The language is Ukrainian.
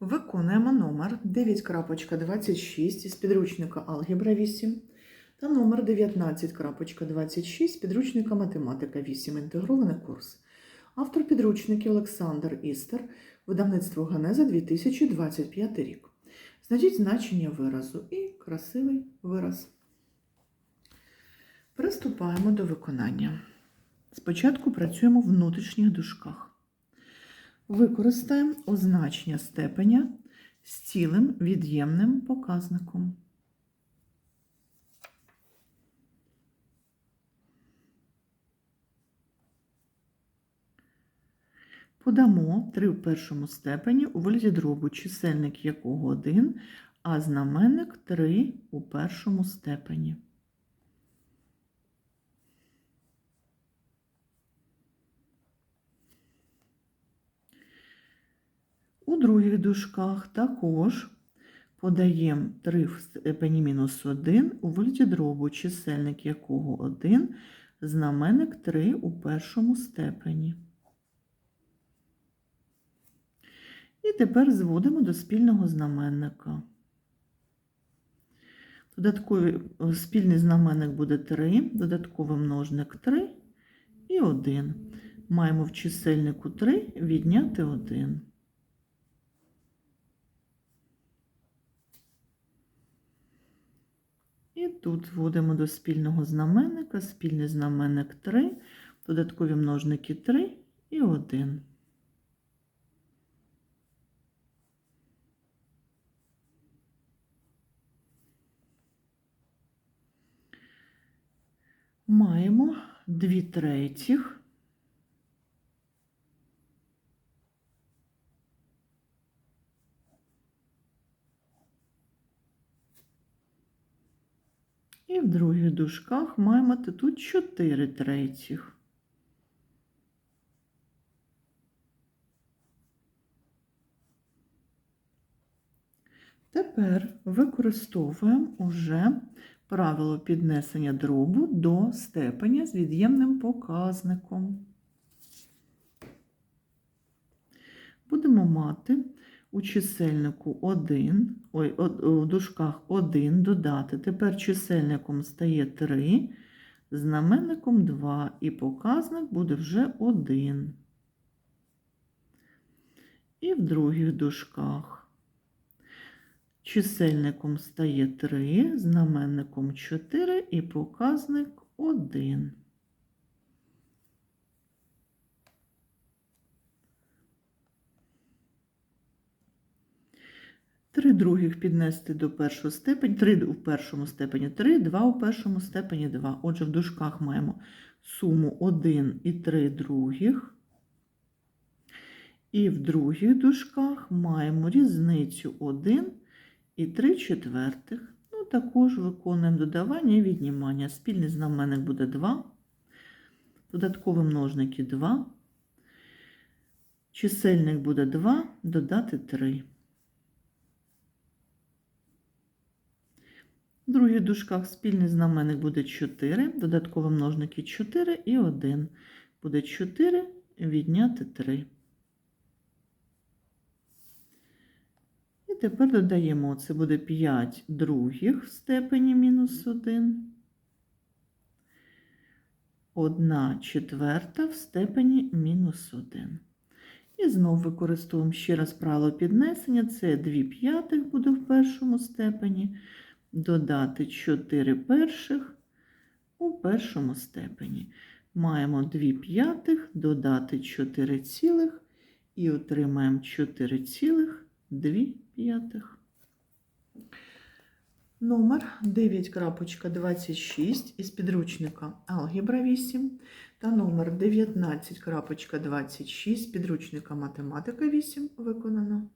Виконуємо номер 9.26 із підручника Алгебра 8 та номер 19.26 з підручника Математика 8. Інтегрований курс. Автор підручників Олександр Істер, видавництво Генеза 2025 рік. Знайдіть значення виразу і красивий вираз. Приступаємо до виконання. Спочатку працюємо в внутрішніх дужках. Використаємо означення степеня з цілим від'ємним показником. Подамо 3 в першому степені у вигляді дробу, чисельник якого 1, а знаменник 3 у першому степені. У других дужках також подаємо 3 в степені мінус 1 у вигляді дробу, чисельник якого 1, знаменник 3 у першому степені. І тепер зводимо до спільного знаменника. Додатковий спільний знаменник буде 3, додатковий множник 3 і 1. Маємо в чисельнику 3 відняти 1. І тут зводимо до спільного знаменника, спільний знаменник 3, додаткові множники 3 і 1. Маємо 2 третіх. І в других дужках маємо тут 4 третіх. Тепер використовуємо уже правило піднесення дробу до степеня з від'ємним показником. Будемо мати у чисельнику 1, ой, у дужках 1 додати. Тепер чисельником стає 3, знаменником 2, і показник буде вже 1. І в других дужках чисельником стає 3, знаменником 4 і показник 1. Три других піднести до першого степені, 3 у першому степені 3, 2 у першому степені 2. Отже, в дужках маємо суму 1 і 3 других. І в других дужках маємо різницю 1 і 3 четвертих. Ну, також виконуємо додавання і віднімання. Спільний знаменник буде 2, додаткові множники 2, чисельник буде 2, додати 3. В других дужках спільний знаменник буде 4, додаткові множники 4 і 1. Буде 4 відняти 3. І тепер додаємо, це буде 5 других в степені мінус 1. 1 четверта в степені мінус 1. І знову використовуємо ще раз правило піднесення. Це 2 п'ятих буде в першому степені додати 4 перших у першому степені. Маємо 2 п'ятих, додати 4 цілих і отримаємо 4 цілих 2 п'ятих. Номер 9.26 із підручника Алгебра 8 та номер 19.26 з підручника Математика 8 виконано.